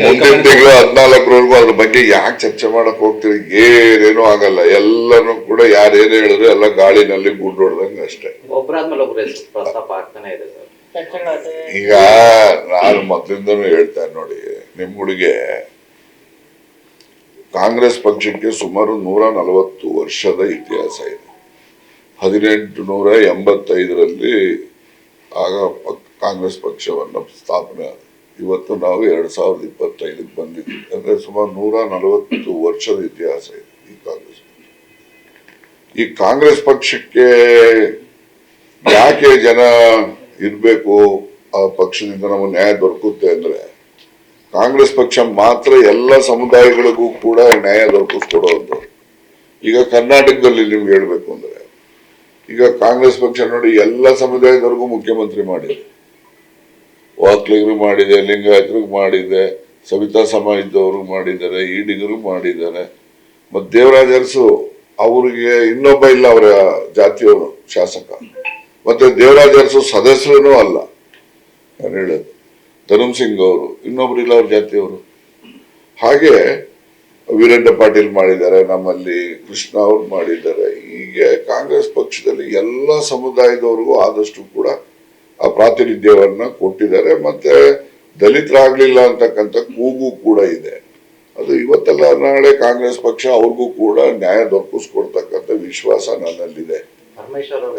ಮುಂದಿನ ತಿಂಗಳು ಹದಿನಾಲ್ಕರವರೆಗೂ ಅದ್ರ ಬಗ್ಗೆ ಯಾಕೆ ಚರ್ಚೆ ಮಾಡಕ್ ಹೋಗ್ತೀರಿ? ಏನೇನು ಆಗಲ್ಲ. ಎಲ್ಲಾನು ಕೂಡ ಯಾರೇನು ಹೇಳಿದ್ರು ಎಲ್ಲ ಗಾಳಿನಲ್ಲಿ ಗುಂಡು ಹೊಡೆದಂಗ ಅಷ್ಟೇ. ಈಗ ನಾನು ಮೊದಲಿಂದನೂ ಹೇಳ್ತೇನೆ ನೋಡಿ ನಿಮ್ಗಳಿಗೆ ಕಾಂಗ್ರೆಸ್ ಪಕ್ಷಕ್ಕೆ ಸುಮಾರು ನೂರ ನಲವತ್ತು ವರ್ಷದ ಇತಿಹಾಸ ಇದೆ. ಹದಿನೆಂಟು ನೂರ ಎಂಬತ್ತೈದರಲ್ಲಿ ಆಗ ಕಾಂಗ್ರೆಸ್ ಪಕ್ಷವನ್ನು ಸ್ಥಾಪನೆ ಆದ. ಇವತ್ತು ನಾವು ಎರಡ್ ಸಾವಿರದ ಇಪ್ಪತ್ತೈದಕ್ಕೆ ಬಂದಿದ್ವಿ ಅಂದ್ರೆ ಸುಮಾರು ನೂರ ನಲವತ್ತು ವರ್ಷದ ಇತಿಹಾಸ ಇದೆ ಈ ಕಾಂಗ್ರೆಸ್ ಈ ಕಾಂಗ್ರೆಸ್ ಪಕ್ಷಕ್ಕೆ ಯಾಕೆ ಜನ ಇರಬೇಕು ಆ ಪಕ್ಷದಿಂದ ನಮಗೆ ನ್ಯಾಯ ದೊರಕುತ್ತೆ ಅಂದ್ರೆ ಕಾಂಗ್ರೆಸ್ ಪಕ್ಷ ಮಾತ್ರ ಎಲ್ಲ ಸಮುದಾಯಗಳಿಗೂ ಕೂಡ ನ್ಯಾಯ ದೊರಕಿಸ್ಕೊಡೋದು ಈಗ ಕರ್ನಾಟಕದಲ್ಲಿ ನಿಮ್ಗೆ ಹೇಳ್ಬೇಕು ಅಂದ್ರೆ ಈಗ ಕಾಂಗ್ರೆಸ್ ಪಕ್ಷ ನೋಡಿ ಎಲ್ಲ ಸಮುದಾಯದವರೆಗೂ ಮುಖ್ಯಮಂತ್ರಿ ಮಾಡಿದೆ ವಾಕ್ಲಿಗರು ಮಾಡಿದೆ ಲಿಂಗಾಯತರಿಗೆ ಮಾಡಿದೆ, ಸವಿತಾ ಸಮಾಜದವರು ಮಾಡಿದ್ದಾರೆ, ಈಡಿಗರು ಮಾಡಿದ್ದಾರೆ. ಮತ್ತೆ ದೇವರಾಜ ಅರಸು ಅವರಿಗೆ ಇನ್ನೊಬ್ಬ ಇಲ್ಲ, ಅವರ ಜಾತಿಯವರು ಶಾಸಕ. ಮತ್ತೆ ದೇವರಾಜ ಅರಸು ಸದಸ್ಯರೂ ಅಲ್ಲ. ನಾನು ಹೇಳೋದು ಧರ್ಮ್ ಸಿಂಗ್ ಅವರು, ಇನ್ನೊಬ್ರು ಇಲ್ಲ ಅವ್ರ ಜಾತಿಯವರು. ಹಾಗೆ ವೀರೇಂದ್ರ ಪಾಟೀಲ್ ಮಾಡಿದ್ದಾರೆ, ನಮ್ಮಲ್ಲಿ ಕೃಷ್ಣ ಅವ್ರು ಮಾಡಿದ್ದಾರೆ. ಹೀಗೆ ಕಾಂಗ್ರೆಸ್ ಪಕ್ಷದಲ್ಲಿ ಎಲ್ಲ ಸಮುದಾಯದವರಿಗೂ ಆದಷ್ಟು ಕೂಡ ಪ್ರಾತಿನಿಧ್ಯವನ್ನ ಕೊಟ್ಟಿದ್ದಾರೆ ಮತ್ತೆ ದಲಿತರಾಗ್ಲಿಲ್ಲ ಅಂತಕ್ಕಂಥ ಕೂಗು ಕೂಡ ಇದೆ. ಅದು ಇವತ್ತೆಲ್ಲ ನಾಳೆ ಕಾಂಗ್ರೆಸ್ ಪಕ್ಷ ಅವ್ರಿಗೂ ಕೂಡ ನ್ಯಾಯ ದೊರಕಿಸ್ಕೊಡ್ತಕ್ಕಂಥ ವಿಶ್ವಾಸ ನನ್ನಲ್ಲಿದೆ.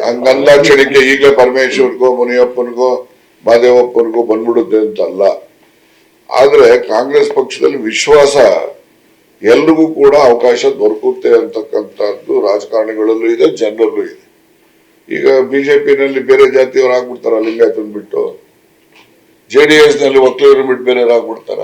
ಹಂಗಲ್ಲ ಕ್ಷಣಕ್ಕೆ ಈಗಲೇ ಪರಮೇಶ್ವರ್ಗೋ ಮುನಿಯಪ್ಪನಿಗೋ ಮಾದೇವಪ್ಪನಿಗೋ ಬಂದ್ಬಿಡುತ್ತೆ ಅಂತಲ್ಲ. ಆದ್ರೆ ಕಾಂಗ್ರೆಸ್ ಪಕ್ಷದಲ್ಲಿ ವಿಶ್ವಾಸ ಎಲ್ರಿಗೂ ಕೂಡ ಅವಕಾಶ ದೊರಕುತ್ತೆ ಅಂತಕ್ಕಂಥದ್ದು ರಾಜಕಾರಣಿಗಳಲ್ಲೂ ಇದೆ ಜನರಲ್ಲೂ ಇದೆ. ಈಗ ಬಿಜೆಪಿನಲ್ಲಿ ಬೇರೆ ಜಾತಿಯವರು ಆಗ್ಬಿಡ್ತಾರ ಲಿಂಗಾಯತನ್ ಬಿಟ್ಟು. ಜೆ ಡಿ ಎಸ್ನಲ್ಲಿ ಒಕ್ಕಲಿಗರು ಬಿಟ್ಟು ಬೇರೆಯವ್ರು ಆಗ್ಬಿಡ್ತಾರ.